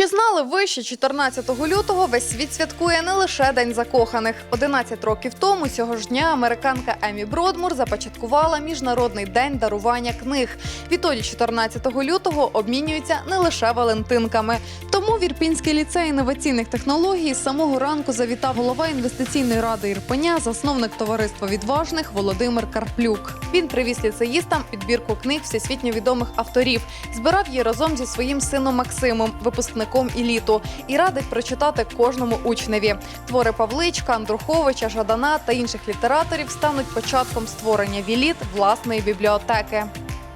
Чи знали ви, що 14 лютого весь світ святкує не лише День закоханих? 11 років тому цього ж дня американка Емі Бродмур започаткувала міжнародний день дарування книг. Відтоді, 14 лютого, обмінюються не лише валентинками. Тому в Ірпінський ліцей інноваційних технологій з самого ранку завітав голова інвестиційної ради Ірпеня, засновник товариства відважних Володимир Карплюк. Він привіз ліцеїстам підбірку книг всесвітньо відомих авторів, збирав її разом зі своїм сином Максимом, випускником еліту, і радив прочитати кожному учневі. Твори Павличка, Андруховича, Жадана та інших літераторів стануть початком створення віліт власної бібліотеки.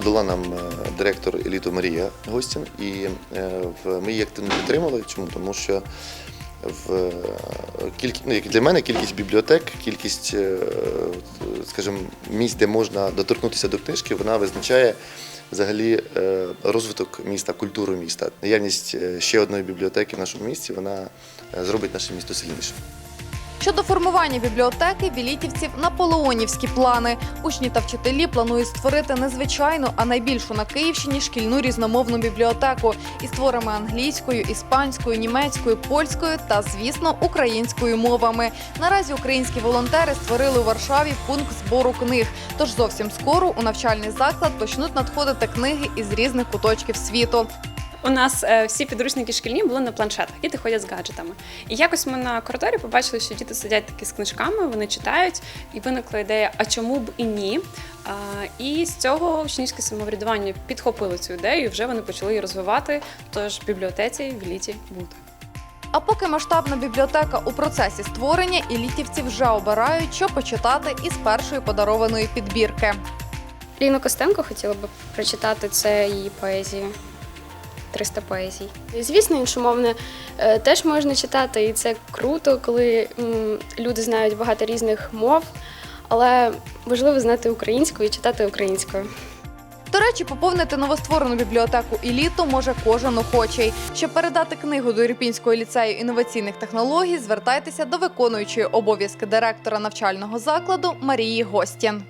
Дала нам е, директор еліту Марія Гостін, і е, ми її активно підтримали. Чому? Тому що в е, кількість, ну, для мене кількість бібліотек, кількість, скажімо, місць, де можна доторкнутися до книжки, вона визначає взагалі розвиток міста, культуру міста. Наявність ще одної бібліотеки в нашому місті вона зробить наше місто сильнішим. Щодо формування бібліотеки, вілітівців наполеонівські плани. Учні та вчителі планують створити незвичайну, а найбільшу на Київщині шкільну різномовну бібліотеку із творами англійською, іспанською, німецькою, польською та, звісно, українською мовами. Наразі українські волонтери створили у Варшаві пункт збору книг. Тож зовсім скоро у навчальний заклад почнуть надходити книги із різних куточків світу. У нас е, всі підручники шкільні були на планшетах, діти ходять з гаджетами. І якось ми на коридорі побачили, що діти сидять такі з книжками, вони читають, і виникла ідея, а чому б і ні? А, і з цього учнівське самоврядування підхопило цю ідею, і вже вони почали її розвивати. Тож в бібліотеці в літі буде. А поки масштабна бібліотека у процесі створення, і літівці вже обирають, що почитати із першої подарованої підбірки. Ліну Костенко хотіла б прочитати це її поезії. 300 поезій. І, Звісно, іншомовне е, теж можна читати, і це круто, коли люди знають багато різних мов, але важливо знати українську і читати українською. До речі, поповнити новостворену бібліотеку еліту може кожен охочий. Щоб передати книгу до Ірпінського ліцею інноваційних технологій, звертайтеся до виконуючої обов'язки директора навчального закладу Марії Гостін.